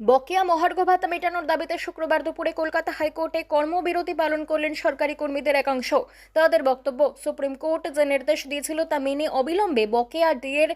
বকেয়া মহার্ঘ ভাতা মেটানোর দাবিতে শুক্রবার দুপুরে কলকাতা হাইকোর্টে কর্মবিরতি পালন করলেন সরকারি কর্মীদের একাংশ তাদের বক্তব্য সুপ্রিম কোর্ট যে নির্দেশ দিয়েছিল তা মেনে অবিলম্বে বকেয়া ডিএর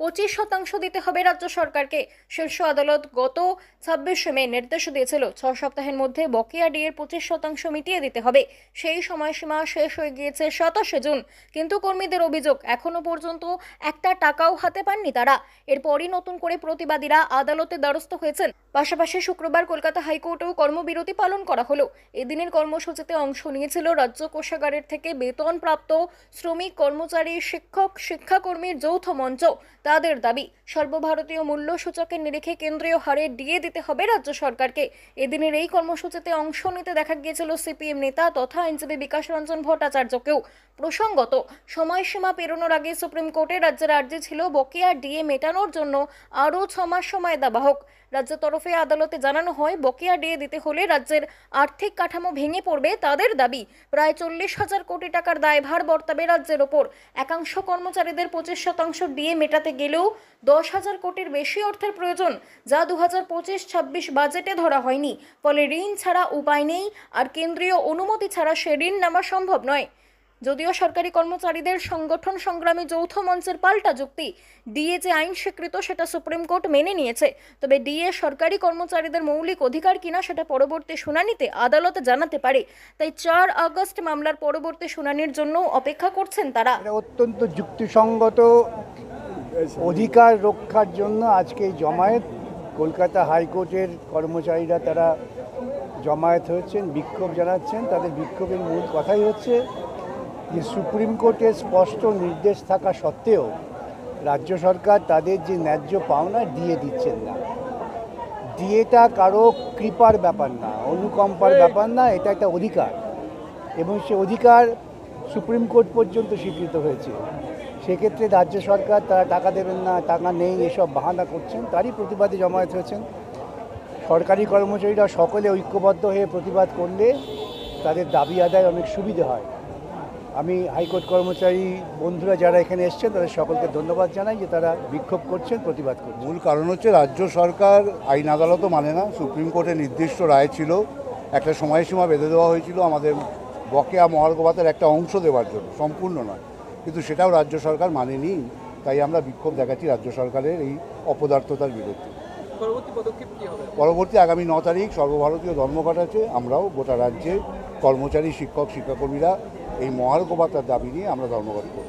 পঁচিশ শতাংশ দিতে হবে রাজ্য সরকারকে। শীর্ষ আদালত গত ছাব্বিশে মে নির্দেশ দিয়েছিল, ছ সপ্তাহের মধ্যে বকেয়া ডিএর পঁচিশ শতাংশ মিটিয়ে দিতে হবে। সেই সময়সীমা শেষ হয়ে গিয়েছে সাতাশে জুন। কিন্তু কর্মীদের অভিযোগ এখনও পর্যন্ত একটা টাকাও হাতে পাননি তারা। এরপরই নতুন করে প্রতিবাদীরা আদালতে দ্বারস্থ হয়েছেন। পাশাপাশি শুক্রবার কলকাতা হাইকোর্টেও কর্মবিরতি পালন করা হলো। এদিনের কর্মসূচিতে অংশ নিয়েছিল রাজ্য কোষাগারের থেকে বেতনপ্রাপ্ত শ্রমিক কর্মচারী, শিক্ষক, শিক্ষাকর্মীর যৌথ মঞ্চ। তাদের দাবি, সর্বভারতীয় মূল্য সূচকের নিরিখে কেন্দ্রীয় হারে ডিএ দিতে হবে রাজ্য সরকারকে। এদিনের এই কর্মসূচিতে অংশ নিতে দেখা গিয়েছিল সিপিএম নেতা তথা আইনজীবী বিকাশ রঞ্জন ভট্টাচার্যকেও। প্রসঙ্গত, সময়সীমা পেরোনোর আগে সুপ্রিম কোর্টে রাজ্যের আর্জি ছিল বকেয়া ডিএ মেটানোর জন্য আরও ছ মাস সময় দেওয়া হোক। রাজ্যের তরফে আদালতে জানানো হয়, বকেয়া ডিএ দিতে হলে রাজ্যের আর্থিক কাঠামো ভেঙে পড়বে তাদের দাবি। প্রায় চল্লিশ হাজার কোটি টাকার দায়ভার বর্তাবে রাজ্যের ওপর। একাংশ কর্মচারীদের পঁচিশ শতাংশ ডিএ মেটাতে গেলেও দশ হাজার কোটির বেশি অর্থের প্রয়োজন, যা দু হাজার পঁচিশ ছাব্বিশ বাজেটে ধরা হয়নি। ফলে ঋণ ছাড়া উপায় নেই, আর কেন্দ্রীয় অনুমতি ছাড়া সে ঋণ নেওয়া সম্ভব নয়। যদিও সরকারি কর্মচারীদের সংগঠন সংগ্রামী যৌথ মঞ্চের পাল্টা যুক্তি, ডিএ যে আইন স্বীকৃত সেটা সুপ্রিম কোর্ট মেনে নিয়েছে। তবে ডিএ সরকারি কর্মচারীদের মৌলিক অধিকার কিনা সেটা পরবর্তী শুনানিতে আদালতে জানাতে পারে। তাই চার আগস্ট মামলার পরবর্তী শুনানির জন্য অপেক্ষা করছেন তারা। অত্যন্ত যুক্তিসঙ্গত অধিকার রক্ষার জন্য আজকে জমায়েত। কলকাতা হাইকোর্টের কর্মচারীরা তারা জমায়েত হয়েছেন, বিক্ষোভ জানাচ্ছেন। তাদের বিক্ষোভের মূল কথাই হচ্ছে যে সুপ্রিম কোর্টের স্পষ্ট নির্দেশ থাকা সত্ত্বেও রাজ্য সরকার তাদের যে ন্যায্য পাওনা দিয়ে দিচ্ছেন না। ডিএটা কারও কৃপার ব্যাপার না অনুকম্পার ব্যাপার না এটা একটা অধিকার। এবং সে অধিকার সুপ্রিম কোর্ট পর্যন্ত স্বীকৃত হয়েছে। সেক্ষেত্রে রাজ্য সরকার তারা টাকা দেবেন না টাকা নেই এসব বাহানা করছেন তারই প্রতিবাদে জমায়েত হয়েছেন। সরকারি কর্মচারীরা সকলে ঐক্যবদ্ধ হয়ে প্রতিবাদ করলে তাদের দাবি আদায় অনেক সুবিধে হয়। আমি হাইকোর্ট কর্মচারী বন্ধুরা যারা এখানে এসছেন তাদের সকলকে ধন্যবাদ জানাই যে তারা বিক্ষোভ করছেন প্রতিবাদ করছেন। মূল কারণ হচ্ছে রাজ্য সরকার আইন আদালতও মানে না সুপ্রিম কোর্টের নির্দিষ্ট রায় ছিল একটা সময়সীমা বেঁধে দেওয়া হয়েছিল আমাদের বকেয়া মহার্ঘ ভাতার একটা অংশ দেওয়ার জন্য সম্পূর্ণ নয়। কিন্তু সেটাও রাজ্য সরকার মানেনি তাই আমরা বিক্ষোভ দেখাচ্ছি রাজ্য সরকারের এই অপদার্থতার বিরুদ্ধে। পরবর্তী পদক্ষেপ পরবর্তী আগামী ন তারিখ সর্বভারতীয় ধর্মঘট আছে আমরাও গোটা রাজ্যে কর্মচারী, শিক্ষক, শিক্ষাকর্মীরা এই মহার্ঘ ভাতার দাবি নিয়ে আমরা ধর্মঘট করব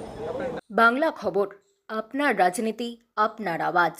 বাংলা খবর, আপনার রাজনীতি, আপনার আওয়াজ।